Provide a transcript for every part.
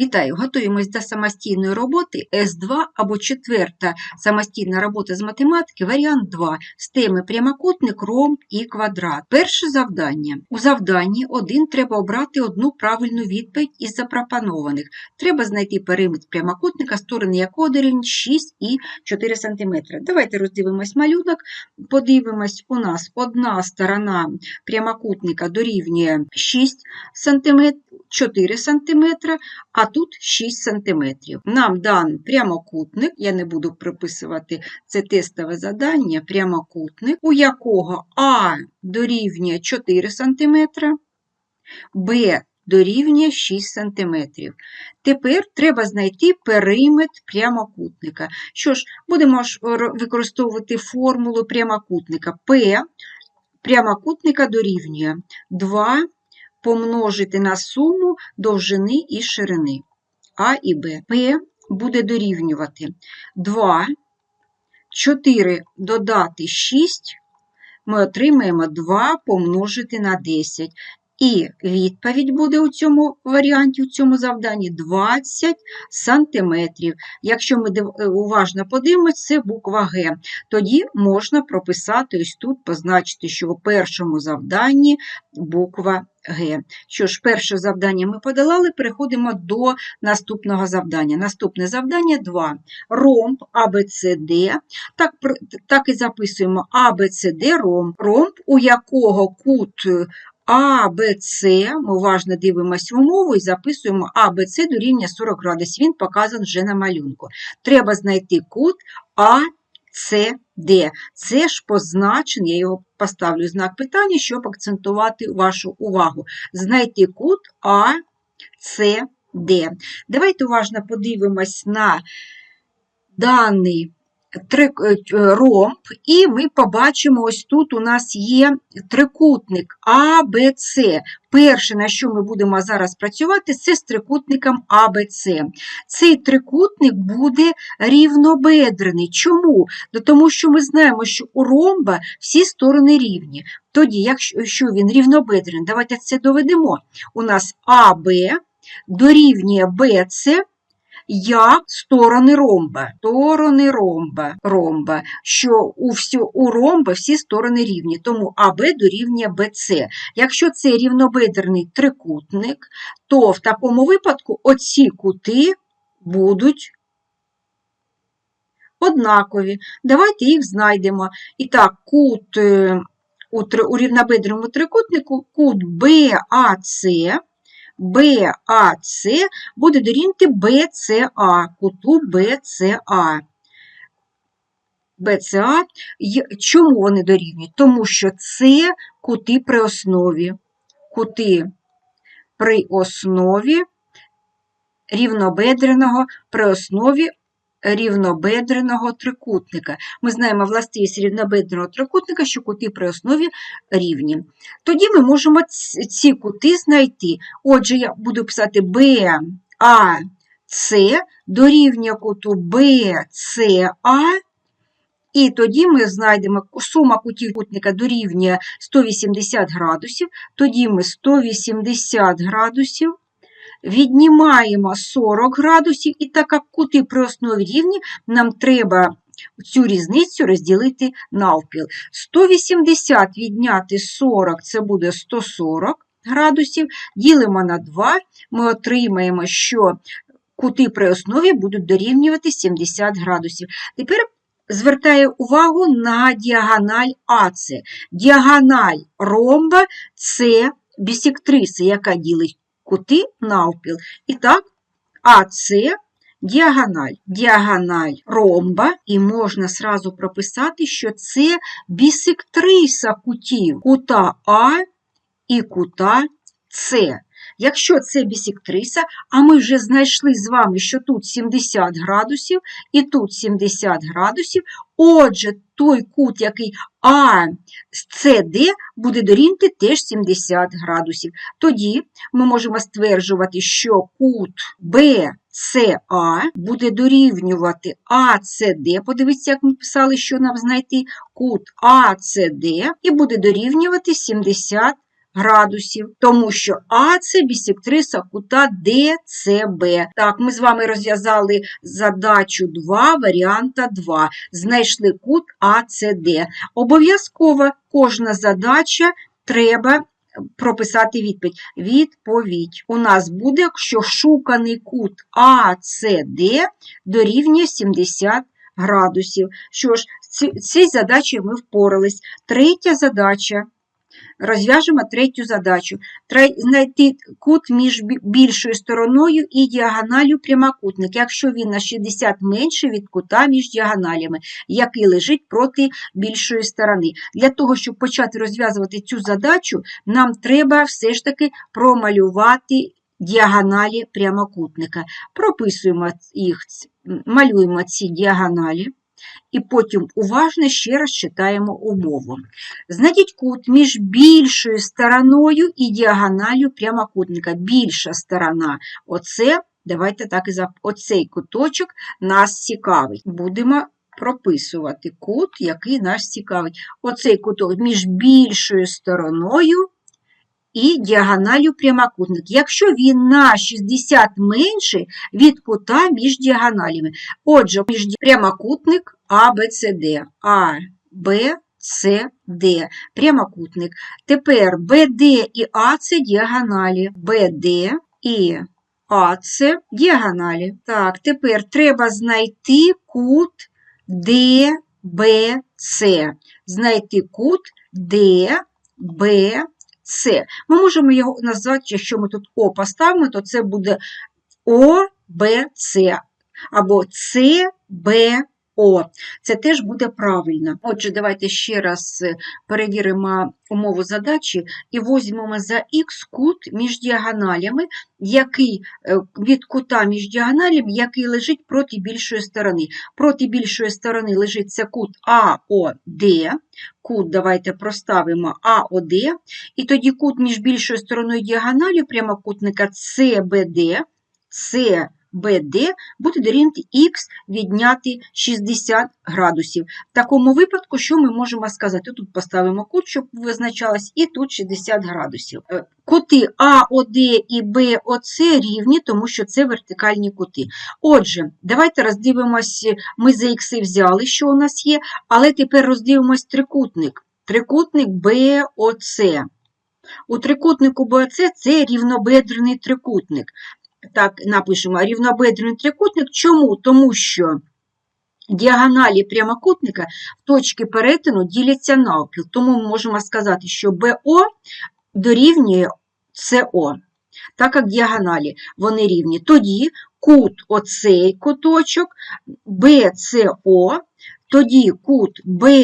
Вітаю! Готуємось до самостійної роботи С2 або четверта самостійна робота з математики, варіант 2 з теми прямокутник, ромб і квадрат. Перше завдання. У завданні 1 треба обрати одну правильну відповідь із запропонованих. Треба знайти периметр прямокутника, сторони якого дорівнюють 6 і 4 см. Давайте роздивимось малюнок. Подивимось, у нас одна сторона прямокутника дорівнює 6 см, 4 см, а тут 6 см. Нам дан прямокутник, я не буду приписувати це тестове завдання, прямокутник, у якого А дорівнює 4 см, Б дорівнює 6 см. Тепер треба знайти периметр прямокутника. Що ж, будемо використовувати формулу прямокутника. П прямокутника дорівнює 2 помножити на суму довжини і ширини А і Б. П буде дорівнювати 2, 4 додати 6, ми отримаємо 2 помножити на 10. І відповідь буде у цьому варіанті, у цьому завданні 20 сантиметрів. Якщо ми уважно подивимося, це буква Г. Тоді можна прописати ось тут, позначити, що у першому завданні буква Г. Що ж, перше завдання ми подолали, переходимо до наступного завдання. Наступне завдання 2. Ромб ABCD. Так, так і записуємо ABCD ромб, ромб, у якого кут а, Б, С, ми уважно дивимося в умову і записуємо А, Б, С дорівнює 40 градусів. Він показаний вже на малюнку. Треба знайти кут А, С, Д. Це ж позначен, я його поставлю знак питання, щоб акцентувати вашу увагу. Знайти кут А, С, Д. Давайте уважно подивимось на даний ромб, і ми побачимо, ось тут у нас є трикутник А, Б, С. Перше, на що ми будемо зараз працювати, це з трикутником А, Б, С. Цей трикутник буде рівнобедрений. Чому? Тому що ми знаємо, що у ромба всі сторони рівні. Тоді, якщо він рівнобедрений, давайте це доведемо. У нас АБ дорівнює БЦ як сторони ромба. Сторони ромба, ромба, що у всю, у ромба всі сторони рівні, тому АБ дорівнює БЦ. Якщо це рівнобедерний трикутник, то в такому випадку оці кути будуть однакові. Давайте їх знайдемо. І так, кут е, у рівнобедреному трикутнику, кут БАЦ БАЦ буде дорівнювати БЦА, куту БЦА. БЦА, чому вони дорівнюють? Тому що це кути при основі. Кути при основі рівнобедреного при основі рівнобедреного трикутника. Ми знаємо властивість рівнобедреного трикутника, що кути при основі рівні. Тоді ми можемо ці кути знайти. Отже, я буду писати BAC дорівнює куту BCA, і тоді ми знайдемо сума кутів кутника дорівнює 180 градусів, тоді ми 180 градусів віднімаємо 40 градусів, і так як кути при основі рівні, нам треба цю різницю розділити навпіл. 180 відняти 40 це буде 140 градусів, ділимо на 2, ми отримаємо, що кути при основі будуть дорівнювати 70 градусів. Тепер звертаю увагу на діагональ АЦ. Діагональ ромба це бісектриса, яка ділить кути навпіл. І так, АС діагональ. Діагональ ромба, і можна сразу прописати, що це бісектриса кутів кута А і кута С. Якщо це бісектриса, а ми вже знайшли з вами, що тут 70 градусів і тут 70 градусів, отже, той кут, який АСД, буде дорівнювати теж 70 градусів. Тоді ми можемо стверджувати, що кут БСА буде дорівнювати АЦД. Подивіться, як ми писали, що нам знайти кут АЦД, і буде дорівнювати 70 градусів, тому що А це бісектриса кута ДЦБ. Так, ми з вами розв'язали задачу 2, варіанта 2. Знайшли кут АЦД. Обов'язково кожна задача треба прописати відповідь. Відповідь у нас буде, що шуканий кут АЦД дорівнює 70 градусів. Що ж, цією задачею ми впорались. Третя задача. Розв'яжемо третю задачу. Знайти кут між більшою стороною і діагоналю прямокутника, якщо він на 60 менше від кута між діагоналями, який лежить проти більшої сторони. Для того, щоб почати розв'язувати цю задачу, нам треба все ж таки промалювати діагоналі прямокутника. Прописуємо їх, малюємо ці діагоналі. І потім уважно ще раз читаємо умову. Знайдіть кут між більшою стороною і діагоналю прямокутника. Більша сторона оце, давайте так і зап... оцей куточок нас цікавить. Будемо прописувати кут, який нас цікавить. Оцей куток між більшою стороною і діагоналю прямокутник. Якщо він на 60 менший від кута між діагоналями. Отже, між прямокутник А, Б, С, Д. А, Б, С, Д. Прямокутник. Тепер БД і АЦ діагоналі. БД і АЦ діагоналі. Так, тепер треба знайти кут ДБЦ. Знайти кут ДБЦ. Ми можемо його назвати, якщо ми тут О поставимо, то це буде ОБЦ або ЦБО. Це теж буде правильно. Отже, давайте ще раз е, перевіримо умову задачі і візьмемо за х кут між діагоналями, який е, від кута між діагоналями, який лежить проти більшої сторони. Проти більшої сторони лежить це кут АОД. Кут давайте проставимо АОД. І тоді кут між більшою стороною діагоналі прямокутника CBD, CBD буде дорівнювати х відняти 60 градусів. В такому випадку, що ми можемо сказати? Тут поставимо кут, щоб визначалось, і тут 60 градусів. Е, Кути АОД і БОЦ рівні, тому що це вертикальні кути. Отже, давайте роздивимось, ми за ікси взяли, що у нас є, але тепер роздивимось трикутник. Трикутник БОЦ. У трикутнику БОЦ це рівнобедрений трикутник. Так, напишемо рівнобедрений трикутник. Чому? Тому що діагоналі прямокутника в точці перетину діляться навпіл. Тому ми можемо сказати, що БО дорівнює СО. Так як діагоналі вони рівні. Тоді кут оцей куточок БЦО, тоді кут БЦО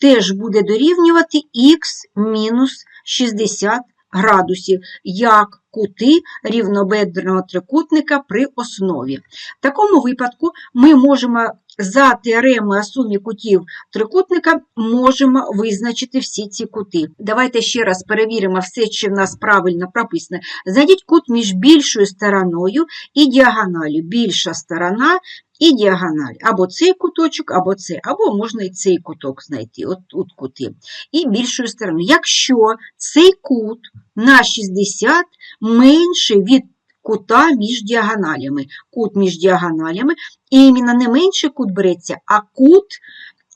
теж буде дорівнювати х мінус 60 градусів, як кути рівнобедреного трикутника при основі. В такому випадку ми можемо за теоремою о сумі кутів трикутника можемо визначити всі ці кути. Давайте ще раз перевіримо все, чи в нас правильно прописано. Знайдіть кут між більшою стороною і діагоналю. Більша сторона і діагональ. Або цей куточок, або цей, або можна і цей куток знайти, от тут кути. І більшою стороною. Якщо цей кут на 60 менше від кута між діагоналями. Кут між діагоналями, і іменно не менший кут береться, а кут,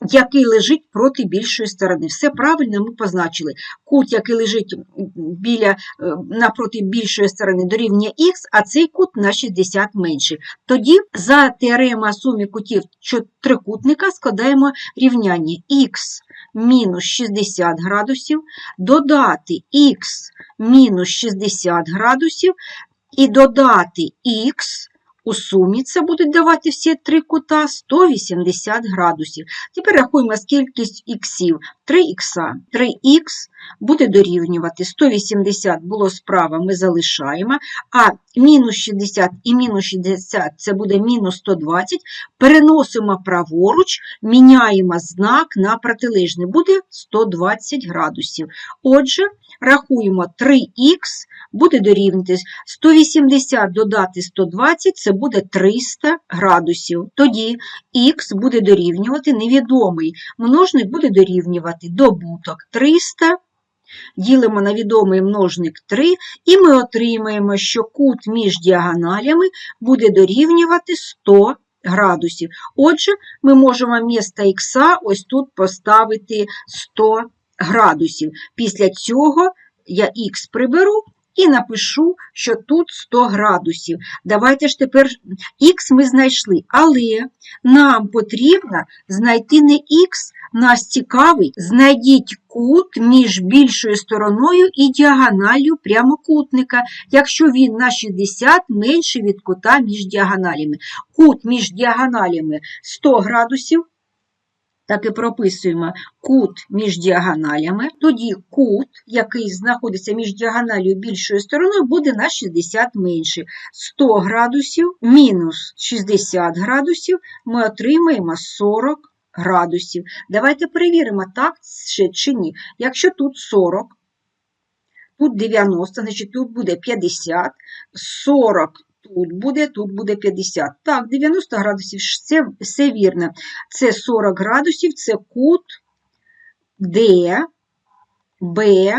який лежить проти більшої сторони. Все правильно ми позначили. Кут, який лежить біля, е, напроти більшої сторони, дорівнює х, а цей кут на 60 менший. Тоді за теоремою сумі кутів трикутника складаємо рівняння х мінус 60 градусів, додати х мінус 60 градусів і додати х, у сумі це будуть давати всі три кута 180 градусів. Тепер рахуємо скількість іксів. 3х. 3х буде дорівнювати 180 було справа, ми залишаємо, а мінус 60 і мінус 60 це буде мінус 120. Переносимо праворуч, міняємо знак на протилежний, буде 120 градусів. Отже, рахуємо 3х буде дорівнювати 180 додати 120 це буде 300 градусів. Тоді х буде дорівнювати невідомий. Множник буде дорівнювати добуток 300 Ділимо на відомий множник 3, і ми отримаємо, що кут між діагоналями буде дорівнювати 100 градусів. Отже, ми можемо місто х ось тут поставити 100 градусів. Після цього я х приберу і напишу, що тут 100 градусів. Давайте ж тепер х ми знайшли, але нам потрібно знайти не х, нас цікавий, знайдіть кут між більшою стороною і діагоналлю прямокутника, якщо він на 60 менший від кута між діагоналями. Кут між діагоналями 100 градусів, так і прописуємо кут між діагоналями. Тоді кут, який знаходиться між діагональю більшою стороною, буде на 60 менший. 100 градусів мінус 60 градусів ми отримаємо 40 градусів. Давайте перевіримо, так ще чи ні. Якщо тут 40, тут 90, значить тут буде 50, 40 тут буде, тут буде 50. Так, 90 градусів, це все вірно. Це 40 градусів, це кут D, B,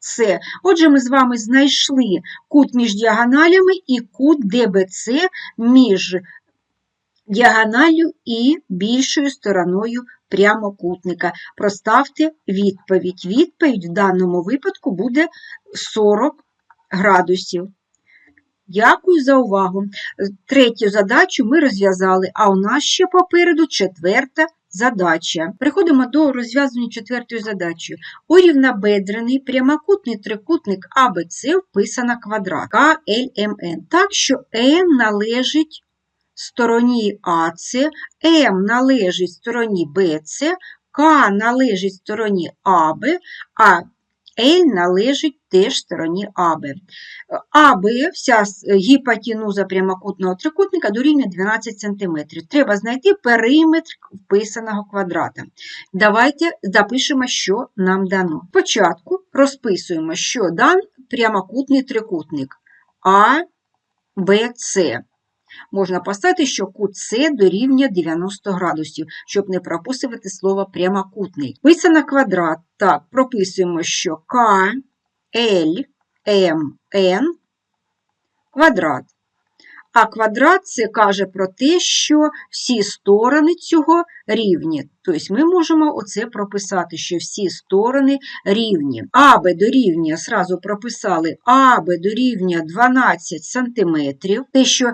С. Отже, ми з вами знайшли кут між діагоналями і кут ДБЦ між діагоналлю і більшою стороною прямокутника. Проставте відповідь. Відповідь в даному випадку буде 40 градусів. Дякую за увагу. Третю задачу ми розв'язали, а у нас ще попереду четверта задача. Переходимо до розв'язання четвертої задачі. У рівнобедрений прямокутний трикутник АБЦ вписано квадрат КЛМН. Так що N належить стороні АЦ, М належить стороні БЦ, К належить стороні АБ, а L належить теж стороні АБ. АБ, вся гіпотенуза прямокутного трикутника дорівнює 12 см. Треба знайти периметр вписаного квадрата. Давайте запишемо, що нам дано. Спочатку розписуємо, що дан прямокутний трикутник А, Б, С. Можна поставити, що кут С дорівнює 90 градусів, щоб не прописувати слово прямокутний. Писано квадрат. Так, прописуємо, що К, Л, М, Н квадрат. А квадрат це каже про те, що всі сторони цього рівні. Тобто ми можемо оце прописати, що всі сторони рівні. АБ дорівнює, зразу прописали, АБ дорівнює 12 см. Те, що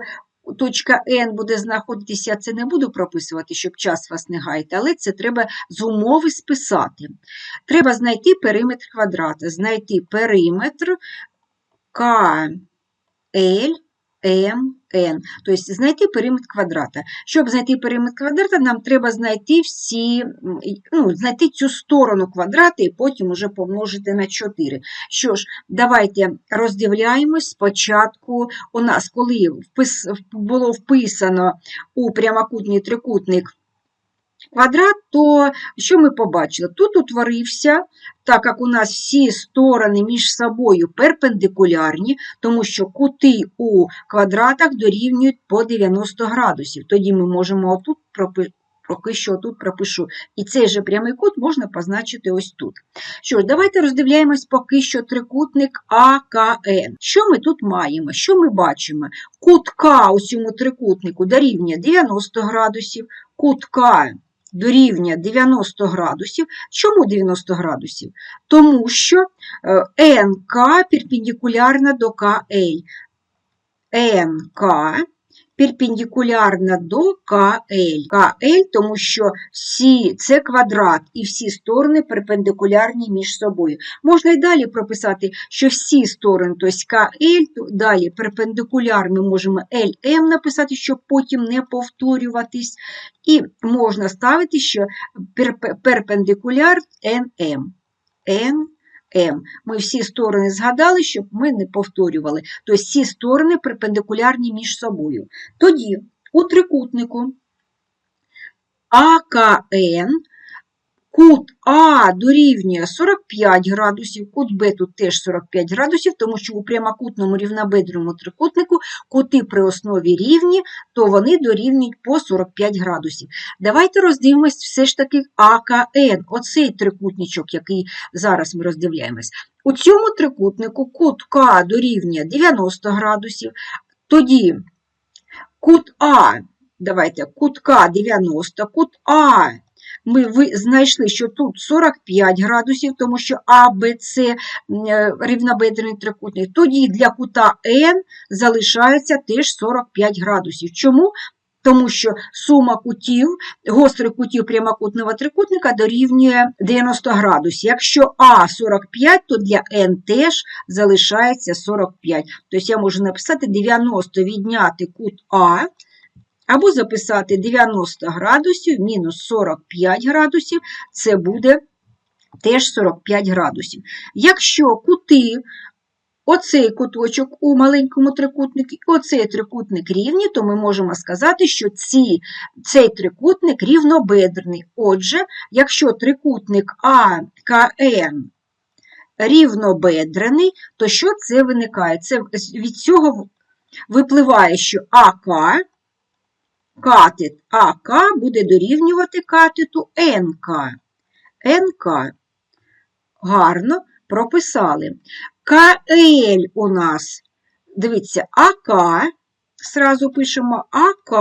точка N буде знаходитися, я це не буду прописувати, щоб час вас не гаяти, але це треба з умови списати. Треба знайти периметр квадрата, знайти периметр КЛ МН. Тобто знайти периметр квадрата. Щоб знайти периметр квадрата, нам треба знайти всі, ну, знайти цю сторону квадрата і потім уже помножити на 4. Що ж, давайте роздивляємось спочатку. У нас, коли було вписано у прямокутний трикутник квадрат, то що ми побачили? Тут утворився, так як у нас всі сторони між собою перпендикулярні, тому що кути у квадратах дорівнюють по 90 градусів. Тоді ми можемо отут прописати. Поки що тут пропишу. І цей же прямий кут можна позначити ось тут. Що ж, давайте роздивляємось поки що трикутник АКН. Що ми тут маємо? Що ми бачимо? Кут у цьому трикутнику дорівнює 90 градусів, кут К дорівнює 90 градусів. Чому 90 градусів? Тому що е, НК перпендикулярна до КА. НК перпендикулярна до КЛ. КЛ, тому що всі, це квадрат і всі сторони перпендикулярні між собою. Можна і далі прописати, що всі сторони, тобто КЛ, далі перпендикуляр ми можемо LM написати, щоб потім не повторюватись. І можна ставити, що перпендикуляр NM. N М. Ми всі сторони згадали, щоб ми не повторювали. Тобто всі сторони перпендикулярні між собою. Тоді у трикутнику АКН Кут А дорівнює 45 градусів, кут Б тут теж 45 градусів, тому що у прямокутному рівнобедреному трикутнику кути при основі рівні, то вони дорівнюють по 45 градусів. Давайте роздивимось все ж таки АКН, оцей трикутничок, який зараз ми роздивляємось. У цьому трикутнику кут К дорівнює 90 градусів, тоді кут А, давайте, кут К 90, кут А ми знайшли, що тут 45 градусів, тому що А, Б, С е, рівнобедрений трикутник. Тоді для кута Н залишається теж 45 градусів. Чому? Тому що сума кутів, гострих кутів прямокутного трикутника дорівнює 90 градусів. Якщо А 45, то для Н теж залишається 45. Тобто я можу написати 90 відняти кут А, або записати 90 градусів мінус 45 градусів, це буде теж 45 градусів. Якщо кути, оцей куточок у маленькому трикутнику, оцей трикутник рівні, то ми можемо сказати, що ці, цей трикутник рівнобедрений. Отже, якщо трикутник АКН рівнобедрений, то що це виникає? Це від цього випливає, що АК катет АК буде дорівнювати катету НК. НК. Гарно прописали. КЛ у нас, дивіться, АК, зразу пишемо АК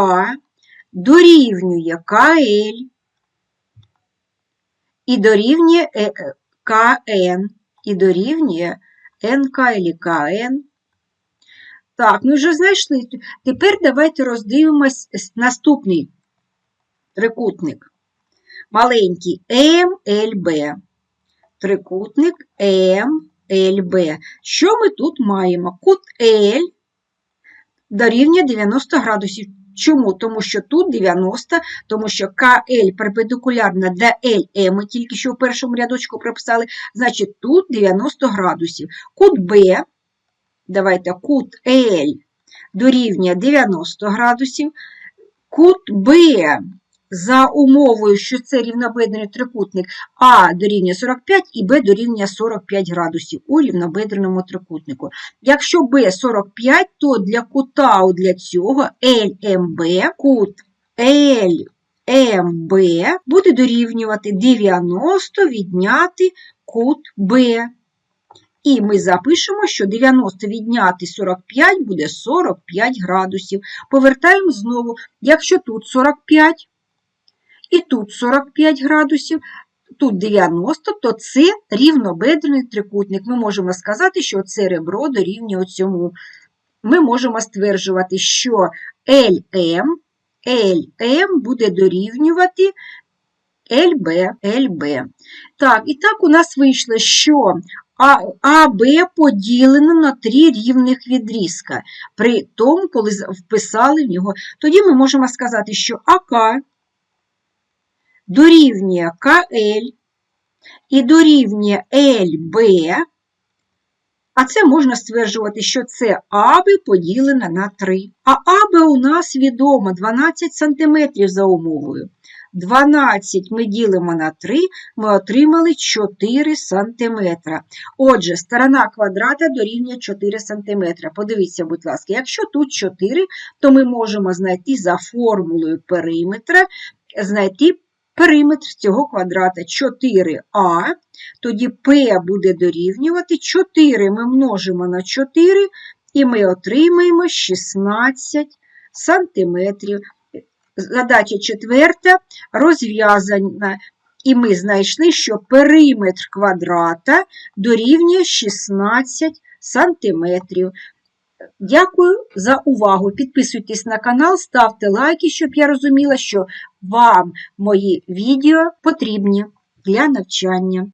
дорівнює КЛ і дорівнює е, е, КН, і дорівнює НК і КН. Так, ми вже знайшли. Тепер давайте роздивимось наступний трикутник. Маленький МЛБ. Трикутник МЛБ. Що ми тут маємо? Кут L дорівнює 90 градусів. Чому? Тому що тут 90, тому що КЛ перпендикулярна до ЛМ, ми тільки що в першому рядочку прописали, значить тут 90 градусів. Кут Б давайте кут L дорівнює 90 градусів, кут Б за умовою, що це рівнобедрений трикутник А дорівнює 45 і Б дорівнює 45 градусів у рівнобедреному трикутнику. Якщо Б 45, то для кута для цього LMB, кут LMB буде дорівнювати 90 відняти кут Б. І ми запишемо, що 90 відняти 45 буде 45 градусів. Повертаємо знову, якщо тут 45 і тут 45 градусів, тут 90, то це рівнобедрений трикутник. Ми можемо сказати, що це ребро дорівнює цьому. Ми можемо стверджувати, що LM, LM буде дорівнювати LB, LB. Так, і так у нас вийшло, що АБ поділено на три рівних відрізка. При тому, коли вписали в нього, тоді ми можемо сказати, що АК дорівнює КЛ і дорівнює ЛБ, а це можна стверджувати, що це АБ поділено на 3. А АБ у нас відомо 12 см за умовою. 12 ми ділимо на 3, ми отримали 4 см. Отже, сторона квадрата дорівнює 4 см. Подивіться, будь ласка, якщо тут 4, то ми можемо знайти за формулою периметра, знайти периметр цього квадрата 4а, тоді P буде дорівнювати 4 ми множимо на 4, і ми отримаємо 16 сантиметрів. Задача четверта розв'язана, і ми знайшли, що периметр квадрата дорівнює 16 сантиметрів. Дякую за увагу. Підписуйтесь на канал, ставте лайки, щоб я розуміла, що вам мої відео потрібні для навчання.